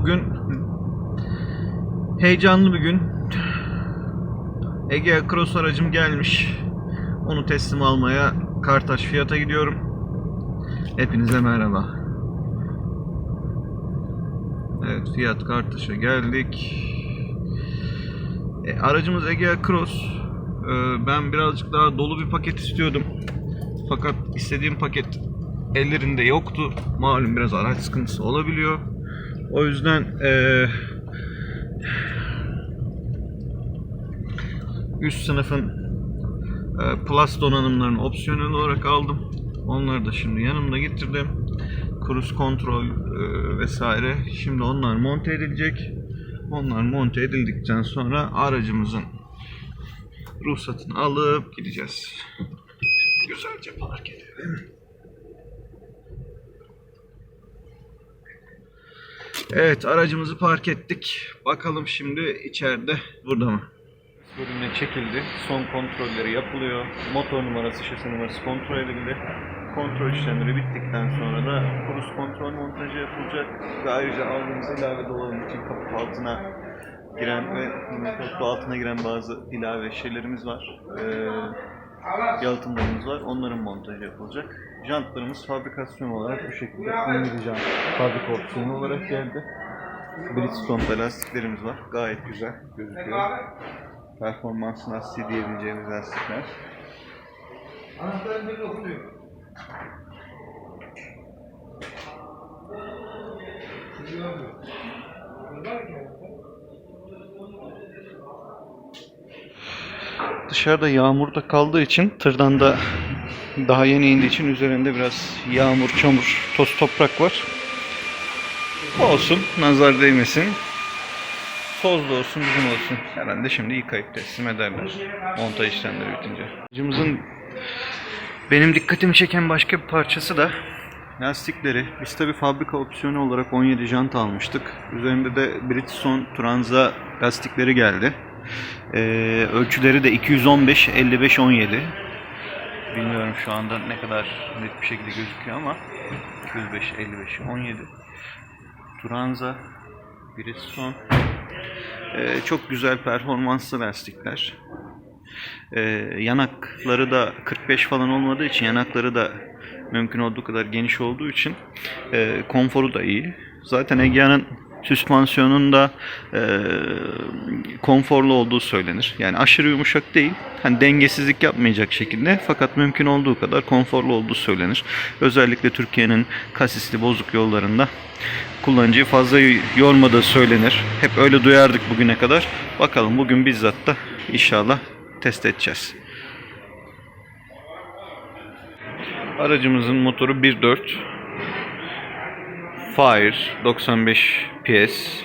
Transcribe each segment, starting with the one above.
Bugün heyecanlı bir gün. Ege Cross aracım gelmiş. Onu teslim almaya Kartaş Fiyat'a gidiyorum. Hepinize merhaba. Evet Fiyat Kartaş'a geldik. E, aracımız Egea Cross. E, ben birazcık daha dolu bir paket istiyordum. Fakat istediğim paket ellerinde yoktu. Malum biraz araç sıkıntısı olabiliyor. O yüzden e, üst sınıfın e, Plus donanımlarını opsiyonel olarak aldım. Onları da şimdi yanımda getirdim. Cruise kontrol e, vesaire. Şimdi onlar monte edilecek. Onlar monte edildikten sonra aracımızın ruhsatını alıp gideceğiz. Güzelce park edelim. Evet aracımızı park ettik. Bakalım şimdi içeride burada mı? Bölümüne çekildi. Son kontrolleri yapılıyor. Motor numarası, şasi numarası kontrol edildi. Kontrol işlemleri bittikten sonra da kruz kontrol montajı yapılacak. Ve ayrıca aldığımız ilave dolabın için kaput altına giren ve kaput altına giren bazı ilave şeylerimiz var. Ee, yalıtımlarımız var. Onların montajı yapılacak. Jantlarımız fabrikasyon olarak bu şekilde 17 jant fabrika opsiyonu olarak geldi. Bridgestone'da lastiklerimiz var. Gayet güzel gözüküyor. Performans lastiği diyebileceğimiz lastikler. Dışarıda yağmurda kaldığı için tırdan da daha yeni indiği için üzerinde biraz yağmur, çamur, toz toprak var. Olsun, nazar değmesin. Tozlu olsun, bizim olsun. Herhalde şimdi yıkayıp teslim ederler. Montaj işlemleri bitince. Aracımızın benim dikkatimi çeken başka bir parçası da lastikleri. Biz tabi fabrika opsiyonu olarak 17 jant almıştık. Üzerinde de Bridgestone Turanza lastikleri geldi. Ee, ölçüleri de 215, 55, 17. Bilmiyorum şu anda ne kadar net bir şekilde gözüküyor ama 205, 55, 17. Turanza, Bridgestone. Ee, çok güzel performanslı lastikler. Ee, yanakları da 45 falan olmadığı için yanakları da mümkün olduğu kadar geniş olduğu için e, konforu da iyi. Zaten Egea'nın süspansiyonunda e, konforlu olduğu söylenir. Yani aşırı yumuşak değil. Hani dengesizlik yapmayacak şekilde fakat mümkün olduğu kadar konforlu olduğu söylenir. Özellikle Türkiye'nin kasisli bozuk yollarında kullanıcıyı fazla yormadığı söylenir. Hep öyle duyardık bugüne kadar. Bakalım bugün bizzat da inşallah test edeceğiz. Aracımızın motoru 1.4 Fire 95 PS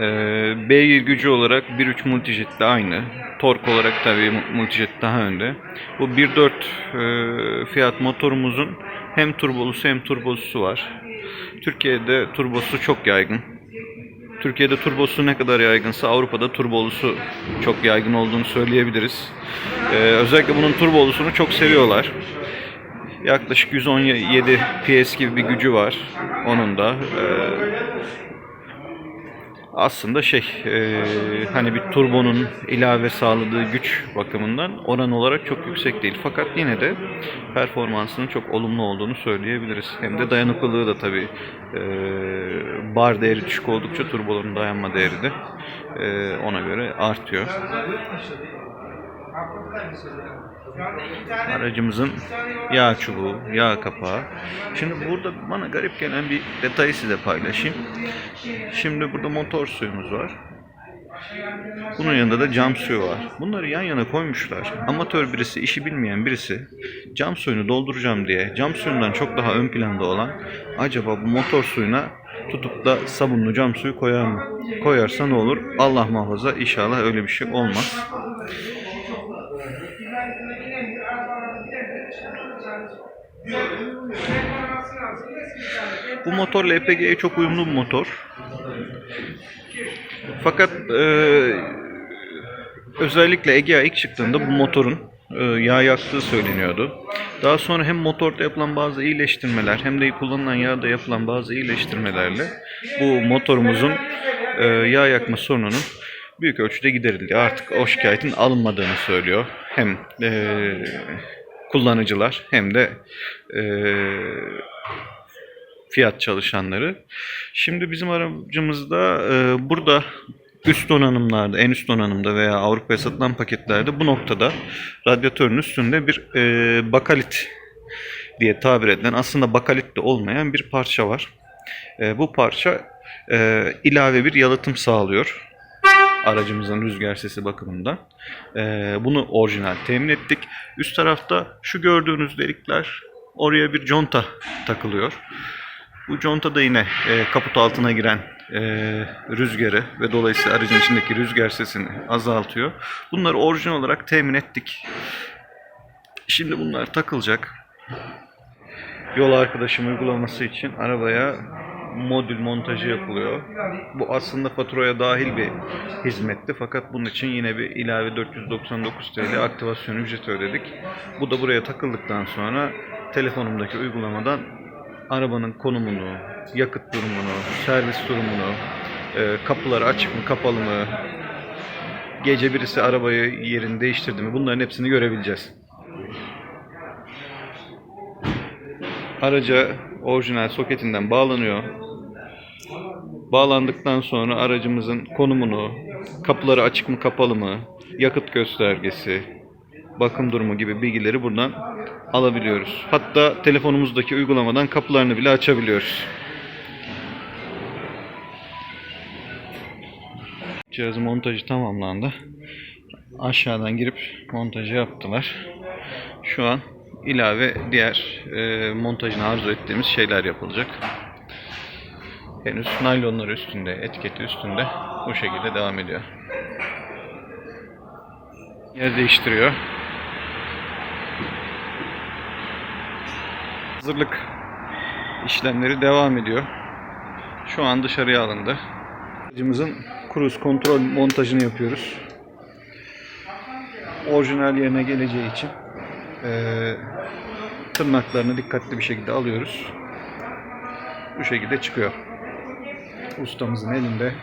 ee, Beygir gücü olarak 1.3 Multijet ile aynı. Tork olarak tabii Multijet daha önde. Bu 1.4 e, Fiat motorumuzun hem turbolusu hem turbolusu var. Türkiye'de turbosu çok yaygın. Türkiye'de turbosu ne kadar yaygınsa Avrupa'da turbolusu çok yaygın olduğunu söyleyebiliriz. Ee, özellikle bunun turbolusunu çok seviyorlar. Yaklaşık 117 PS gibi bir gücü var onun da. Ee, aslında şey e, hani bir turbonun ilave sağladığı güç bakımından oran olarak çok yüksek değil. Fakat yine de performansının çok olumlu olduğunu söyleyebiliriz. Hem de dayanıklılığı da tabi bar değeri düşük oldukça turboların dayanma değeri de e, ona göre artıyor. Aracımızın yağ çubuğu, yağ kapağı. Şimdi burada bana garip gelen bir detayı size paylaşayım. Şimdi burada motor suyumuz var. Bunun yanında da cam suyu var. Bunları yan yana koymuşlar. Amatör birisi, işi bilmeyen birisi cam suyunu dolduracağım diye cam suyundan çok daha ön planda olan acaba bu motor suyuna tutup da sabunlu cam suyu koyar mı? Koyarsa ne olur? Allah muhafaza inşallah öyle bir şey olmaz. Bu motor LPG'ye çok uyumlu bir motor. Fakat e, özellikle Egea ilk çıktığında bu motorun e, yağ yaktığı söyleniyordu. Daha sonra hem motorda yapılan bazı iyileştirmeler hem de kullanılan yağda yapılan bazı iyileştirmelerle bu motorumuzun e, yağ yakma sorununun büyük ölçüde giderildi. Artık o şikayetin alınmadığını söylüyor. Hem e, kullanıcılar hem de e, fiyat çalışanları. Şimdi bizim aracımızda e, burada üst donanımlarda, en üst donanımda veya Avrupa'ya satılan paketlerde bu noktada radyatörün üstünde bir e, bakalit diye tabir edilen aslında bakalit de olmayan bir parça var. E, bu parça e, ilave bir yalıtım sağlıyor aracımızın rüzgar sesi bakımından. E, bunu orijinal temin ettik. Üst tarafta şu gördüğünüz delikler oraya bir conta takılıyor. Bu conta da yine e, kaput altına giren e, rüzgarı ve dolayısıyla aracın içindeki rüzgar sesini azaltıyor. Bunları orijinal olarak temin ettik. Şimdi bunlar takılacak. Yol arkadaşım uygulaması için arabaya modül montajı yapılıyor. Bu aslında faturaya dahil bir hizmetti fakat bunun için yine bir ilave 499 TL aktivasyon ücreti ödedik. Bu da buraya takıldıktan sonra telefonumdaki uygulamadan arabanın konumunu, yakıt durumunu, servis durumunu, e, kapıları açık mı kapalı mı, gece birisi arabayı yerini değiştirdi mi bunların hepsini görebileceğiz. Araca orijinal soketinden bağlanıyor. Bağlandıktan sonra aracımızın konumunu, kapıları açık mı kapalı mı, yakıt göstergesi, bakım durumu gibi bilgileri buradan alabiliyoruz. Hatta telefonumuzdaki uygulamadan kapılarını bile açabiliyoruz. Cihazın montajı tamamlandı. Aşağıdan girip montajı yaptılar. Şu an ilave diğer e, montajını arzu ettiğimiz şeyler yapılacak. Henüz naylonlar üstünde, etiketi üstünde bu şekilde devam ediyor. Yer değiştiriyor. Hazırlık işlemleri devam ediyor. Şu an dışarıya alındı. Aracımızın cruise kontrol montajını yapıyoruz. Orijinal yerine geleceği için eee, tırnaklarını dikkatli bir şekilde alıyoruz. Bu şekilde çıkıyor. Ustamızın elinde.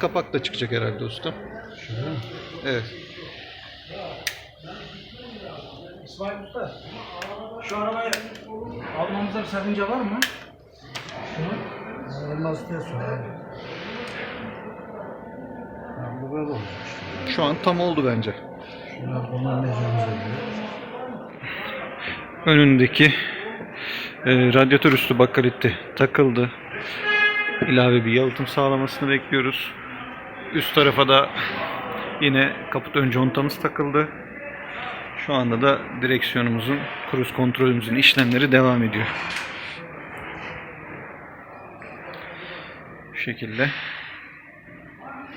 Kapak da çıkacak herhalde usta. Evet. İsmail Usta, şu arabayı almamızda bir sakınca var mı? Şunu? Olmaz abi. Yani bu böyle olmuş. Şu an tam oldu bence. Şunlar bunlar önündeki e, radyatör üstü bakaliti takıldı. İlave bir yalıtım sağlamasını bekliyoruz. Üst tarafa da yine kaput ön contamız takıldı. Şu anda da direksiyonumuzun, kruz kontrolümüzün işlemleri devam ediyor. Bu şekilde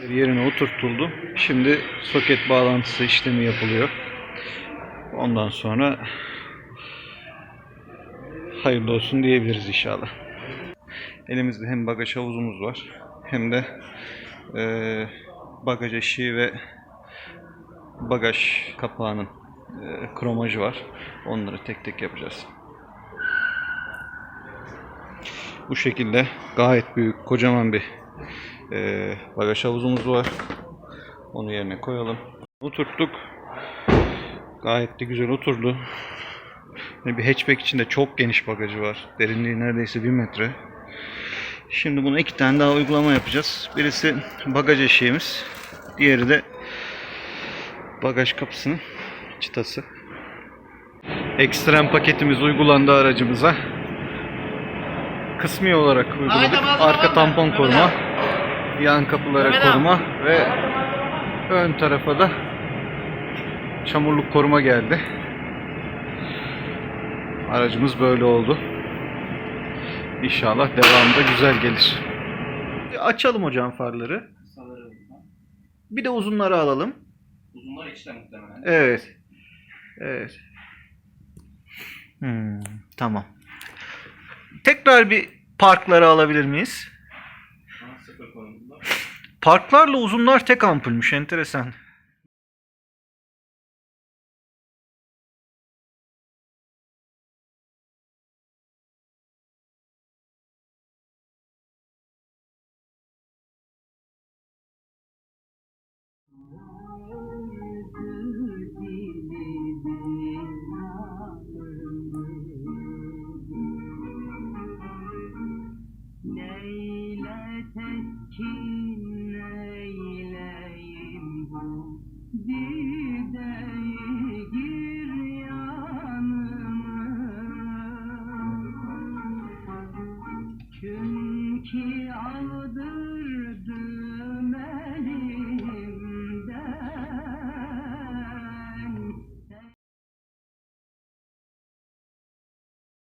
yerine oturtuldu. Şimdi soket bağlantısı işlemi yapılıyor. Ondan sonra hayırlı olsun diyebiliriz inşallah. Elimizde hem bagaj havuzumuz var hem de eee bagaj eşiği ve bagaj kapağının eee, kromajı var. Onları tek tek yapacağız. Bu şekilde gayet büyük, kocaman bir eee, bagaj havuzumuz var. Onu yerine koyalım. Oturttuk. Gayet de güzel oturdu. Bir hatchback içinde çok geniş bagajı var. Derinliği neredeyse 1 metre. Şimdi buna iki tane daha uygulama yapacağız. Birisi bagaj eşiğimiz. Diğeri de bagaj kapısının çıtası. Ekstrem paketimiz uygulandı aracımıza. Kısmi olarak uyguladık. Arka tampon koruma, yan kapılara koruma ve ön tarafa da çamurluk koruma geldi. Aracımız böyle oldu. İnşallah devamında güzel gelir. Açalım hocam farları. Bir de uzunları alalım. Uzunlar içte muhtemelen. Evet. Evet. Hmm, tamam. Tekrar bir parkları alabilir miyiz? Parklarla uzunlar tek ampulmüş. Enteresan. King.